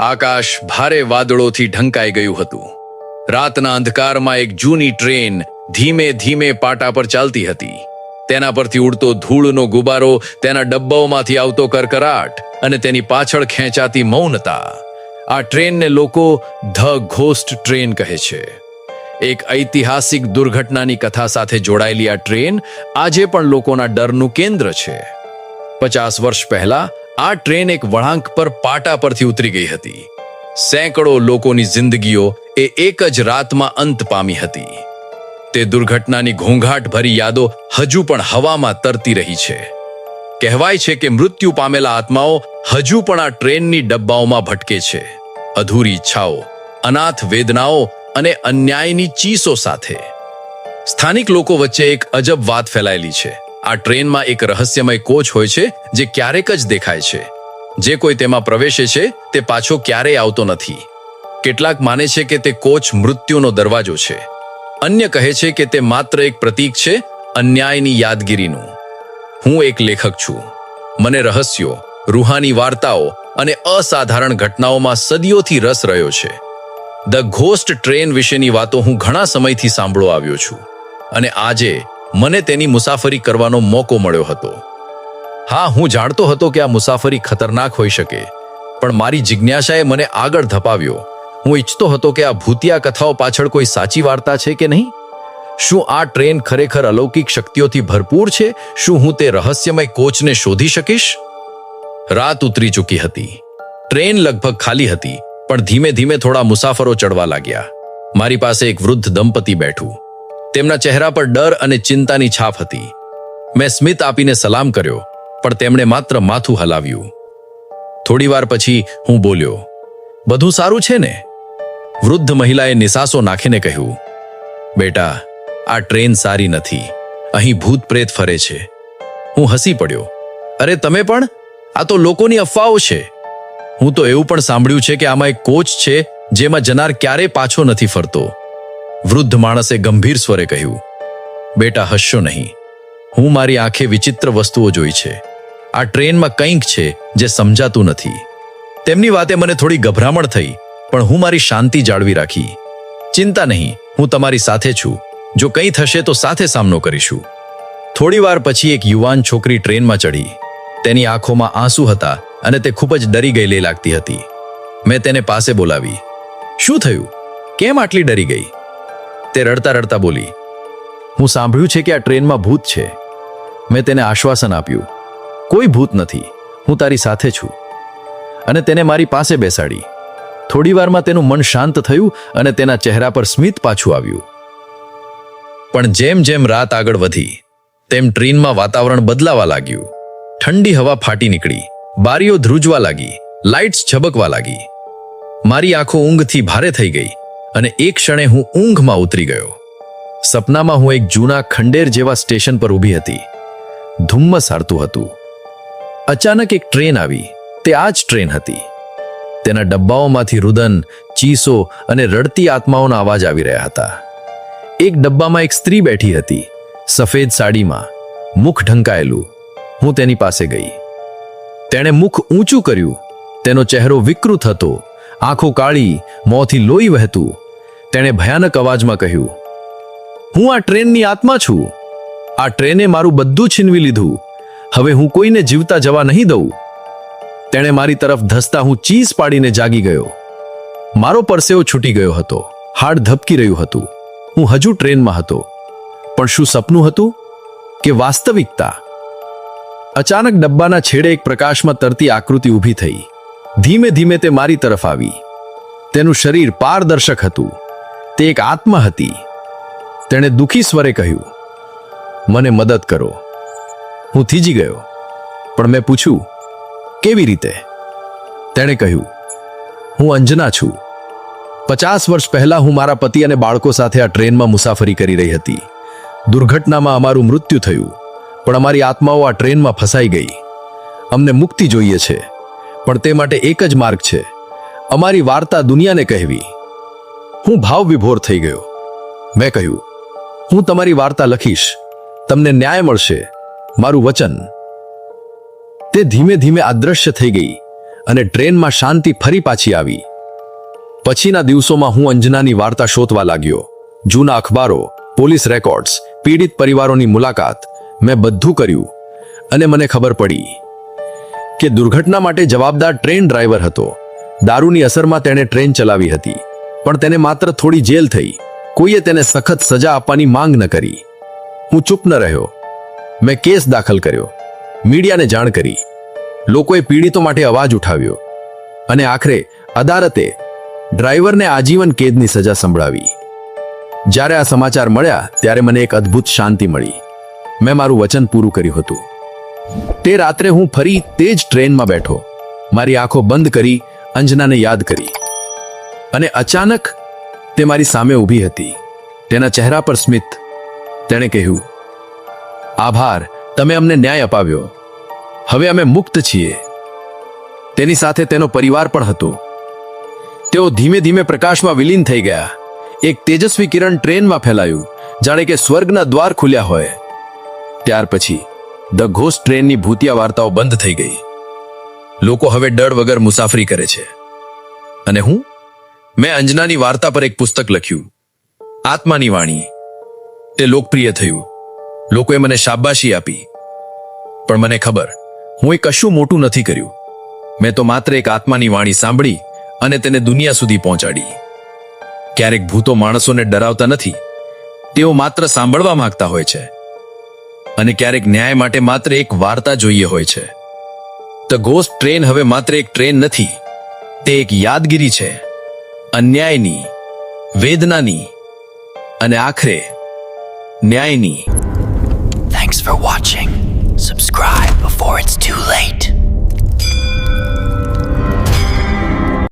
આકાશ ભારે વાદળોથી ઢંકાઈ ગયું હતું. રાતના અંધકારમાં એક જૂની ટ્રેન ધીમે ધીમે પાટા પર ચાલતી હતી. તેના પરથી ઉડતો ધૂળનો ગુબારો તેના ડબ્બાઓમાંથી આવતો કરકરાટ અને તેની પાછળ ખેંચાતી મૌનતા. આ ટ્રેનને લોકો ધ ઘોસ્ટ ટ્રેન કહે છે. એક ઐતિહાસિક દુર્ઘટનાની કથા સાથે જોડાયેલી આ ટ્રેન આજે પણ લોકોના ડરનું કેન્દ્ર છે. પચાસ વર્ષ પહેલા આ ટ્રેન એક વળાંક પર પાટા પરથી ઉતરી ગઈ હતી. સેંકડો લોકોની જિંદગીઓ એ એક જ રાતમાં અંત પામી હતી. તે દુર્ઘટનાની ઘોંઘાટ ભરી યાદો હજુ પણ હવામાં તરતી રહી છે. કહેવાય છે કે મૃત્યુ પામેલા આત્માઓ હજુ પણ આ ટ્રેનની ડબ્બાઓમાં ભટકે છે. અધૂરી ઈચ્છાઓ, અનાથ વેદનાઓ અને અન્યાયની ચીસો સાથે. સ્થાનિક લોકો વચ્ચે એક અજબ વાત ફેલાયેલી છે. આ ટ્રેનમાં એક રહસ્યમય કોચ હોય છે જે ક્યારેક જ દેખાય છે. જે કોઈ તેમાં પ્રવેશે છે, તે પાછો ક્યારેય આવતો નથી. કેટલાક માને છે કે તે કોચ મૃત્યુનો દરવાજો છે. અન્ય કહે છે કે તે માત્ર એક પ્રતીક છે, અન્યાયની યાદગીરીનું. હું એક લેખક છું. મને રહસ્યો, રૂહાની વાર્તાઓ અને અસાધારણ ઘટનાઓમાં સદીઓથી રસ રહ્યો છે. ધ ઘોસ્ટ ટ્રેન વિશેની વાતો હું ઘણા સમયથી સાંભળો આવ્યો છું. અને આજે મને તેની મુસાફરી કરવાનો મોકો મળ્યો હતો. હા, હું જાણતો હતો કે આ મુસાફરી ખતરનાક હોઈ શકે, પણ મારી જિજ્ઞાસાએ મને આગળ ધપાવ્યો. હું ઈચ્છતો હતો કે આ ભૂતિયા કથાઓ પાછળ કોઈ સાચી વાર્તા છે કે નહીં? શું આ ટ્રેન ખરેખર અલૌકિક શક્તિઓથી ભરપૂર છે? શું હું તે રહસ્યમય કોચને શોધી શકીશ? રાત ઉતરી ચૂકી હતી. ટ્રેન લગભગ ખાલી હતી, પણ ધીમે ધીમે થોડા મુસાફરો ચડવા લાગ્યા. મારી પાસે એક વૃદ્ધ દંપતી બેઠું. તેમના ચહેરા પર ડર અને ચિંતાની છાપ હતી. મેં સ્મિત આપીને સલામ કર્યો, પણ તેમણે માત્ર માથું હલાવ્યું. થોડી વાર પછી હું બોલ્યો, બધું સારું છે ને? વૃદ્ધ મહિલાએ નિસાસો નાખીને કહ્યું, બેટા, આ ટ્રેન સારી નથી. અહીં ભૂત પ્રેત ફરે છે. હું હસી પડ્યો, અરે તમે પણ? આ તો લોકોની અફવાઓ છે. હું તો એવું પણ સાંભળ્યું છે કે આમાં એક કોચ છે જેમાં જનાર ક્યારે પાછો નથી ફરતો. વૃદ્ધ માણસે ગંભીર સ્વરે કહ્યું, બેટા હસશો નહીં. હું મારી આંખે વિચિત્ર વસ્તુઓ જોઈ છે. આ ટ્રેનમાં કંઈક છે જે સમજાતું નથી. તેમની વાતે મને થોડી ગભરામણ થઈ, પણ હું મારી શાંતિ જાળવી રાખી. ચિંતા નહીં, હું તમારી સાથે છું. જો કંઈ થશે તો સાથે સામનો કરીશું. થોડીવાર પછી એક યુવાન છોકરી ટ્રેનમાં ચડી તેની આંખોમાં આંસુ હતા અને તે ખૂબ જ ડરી ગયેલી લાગતી હતી. મેં તેને પાસે બોલાવી, શું થયું? કેમ આટલી ડરી ગઈ? તે રડતા રડતા બોલી, હું સાંભળ્યું છે કે આ ટ્રેનમાં ભૂત છે. મેં તેને આશ્વાસન આપ્યું. કોઈ ભૂત નથી. હું તારી સાથે છું. અને તેને મારી પાસે બેસાડી. થોડીવારમાં તેનું મન શાંત થયું અને તેના ચહેરા પર સ્મિત પાછું આવ્યું. પણ જેમ જેમ રાત આગળ વધી, તેમ ટ્રેનમાં વાતાવરણ બદલાવા લાગ્યું. ઠંડી હવા ફાટી નીકળી, બારીઓ ધ્રુજવા લાગી, લાઇટ્સ ઝબકવા લાગી. મારી આંખો ઊંઘથી ભારે થઈ ગઈ. અને એક ક્ષણે હું ઊંઘમાં ઉતરી ગયો. સપનામાં હું એક જૂના ખંડેર જેવા સ્ટેશન પર ઊભી હતી. ધુમ્મસ હારતું હતું. અચાનક એક ટ્રેન આવી. તે આ જ ટ્રેન હતી. તેના ડબ્બાઓમાંથી રુદન, ચીસો અને રડતી આત્માઓના અવાજ આવી રહ્યા હતા. એક ડબ્બામાં એક સ્ત્રી બેઠી હતી. સફેદ સાડીમાં. મુખ ઢંકાયેલું. હું તેની પાસે ગઈ. તેણે મુખ ઊંચું કર્યું. તેનો ચહેરો વિકૃત હતો. આંખો કાળી, મોંથી લોહી વહેતું. તેણે ભયાનક અવાજમાં કહ્યું, હું આ ટ્રેનની આત્મા છું. આ ટ્રેને મારું બધું છીનવી લીધું. હવે હું કોઈને જીવતા જવા નહીં દઉં. તેણે મારી તરફ ધસતા હું ચીસ પાડીને જાગી ગયો. મારો પરસેવો છૂટી ગયો હતો. હાડ ધબકી રહ્યું હતું. હું હજુ ટ્રેનમાં હતો. પણ શું સપનું હતું? કે વાસ્તવિકતા? અચાનક ડબ્બાના છેડે એક પ્રકાશમાં તરતી આકૃતિ ઊભી થઈ. ધીમે ધીમે તે મારી તરફ આવી. તેનું શરીર પારદર્શક હતું. તે એક આત્મા હતી. તેણે દુખી સ્વરે કહ્યું, મને મદદ કરો. હું થીજી ગયો, પણ મેં પૂછ્યું, કેવી રીતે? તેણે કહ્યું, હું અંજના છું. પચાસ વર્ષ પહેલા હું મારા પતિ અને બાળકો સાથે આ ટ્રેનમાં મુસાફરી કરી રહી હતી. દુર્ઘટનામાં અમારું મૃત્યુ થયું, પણ અમારી આત્માઓ આ ટ્રેનમાં ફસાઈ ગઈ. અમને મુક્તિ જોઈએ છે, પણ તે માટે એક જ માર્ગ છે. અમારી વાર્તા દુનિયાને કહેવી. હું ભાવ વિભોર થઈ ગયો. મેં કહ્યું, હું તમારી વાર્તા લખીશ. તમને ન્યાય મળશે. મારું વચન. તે ધીમે ધીમે અદ્રશ્ય થઈ ગઈ અને ટ્રેનમાં શાંતિ ફરી પાછી આવી. પછીના દિવસોમાં હું અંજનાની વાર્તા શોધવા લાગ્યો. જૂના અખબારો, પોલીસ રેકોર્ડ્સ, પીડિત પરિવારોની મુલાકાત મેં બધું કર્યું અને મને ખબર પડી કે દુર્ઘટના માટે જવાબદાર ટ્રેન ડ્રાઈવર હતો. દારૂની અસરમાં તેણે ટ્રેન ચલાવી હતી. પણ તેને માત્ર થોડી જેલ થઈ. કોઈએ તેને સખત સજા આપવાની માંગ ન કરી. હું ચૂપ ન રહ્યો. મેં કેસ દાખલ કર્યો. મીડિયાને જાણ કરી. લોકોએ પીડિતો માટે અવાજ ઉઠાવ્યો. અને આખરે અદાલતે ડ્રાઈવરને આજીવન કેદની સજા સંભળાવી. જ્યારે આ સમાચાર મળ્યા, ત્યારે મને એક અદ્ભુત શાંતિ મળી. મેં મારું વચન પૂરું કર્યું હતું. તે રાત્રે હું ફરી તે જ ટ્રેનમાં બેઠો. મારી આંખો બંધ કરી અંજનાને યાદ કરી. અને અચાનક તે મારી સામે ઊભી હતી. તેના ચહેરા પર સ્મિત. તેણે કહ્યું, આભાર, તમે અમને ન્યાય અપાવ્યો. હવે અમે મુક્ત છીએ. તેની સાથે તેનો પરિવાર પણ હતો. તેઓ ધીમે ધીમે પ્રકાશમાં વિલીન થઈ ગયા. એક તેજસ્વી કિરણ ટ્રેનમાં ફેલાયું, જાણે કે સ્વર્ગના દ્વાર ખુલ્યા હોય. ત્યાર પછી, ધ ઘોસ્ટ ટ્રેનની ભૂતિયા વાર્તાઓ બંધ થઈ ગઈ. લોકો હવે ડર વગર મુસાફરી કરે છે. અને હું મેં અંજનાની વાર્તા પર એક પુસ્તક લખ્યું. આત્માની વાણી. તે લોકપ્રિય થયું. લોકોએ મને શાબાશી આપી. પણ મને ખબર, હું એ કશું મોટું નથી કર્યું. મેં તો માત્ર એક આત્માની વાણી સાંભળી અને તેને દુનિયા સુધી પહોંચાડી. ક્યારેક ભૂતો માણસોને ડરાવતા નથી. તેઓ માત્ર સાંભળવા માંગતા હોય છે. અને ક્યારેક ન્યાય માટે માત્ર એક વાર્તા જોઈએ હોય છે. ધ ગોસ્ટ ટ્રેન હવે માત્ર એક ટ્રેન નથી. તે એક યાદગીરી છે. અન્યાયની વેદનાની અને આખરે ન્યાયની. Thanks for watching subscribe before it's too late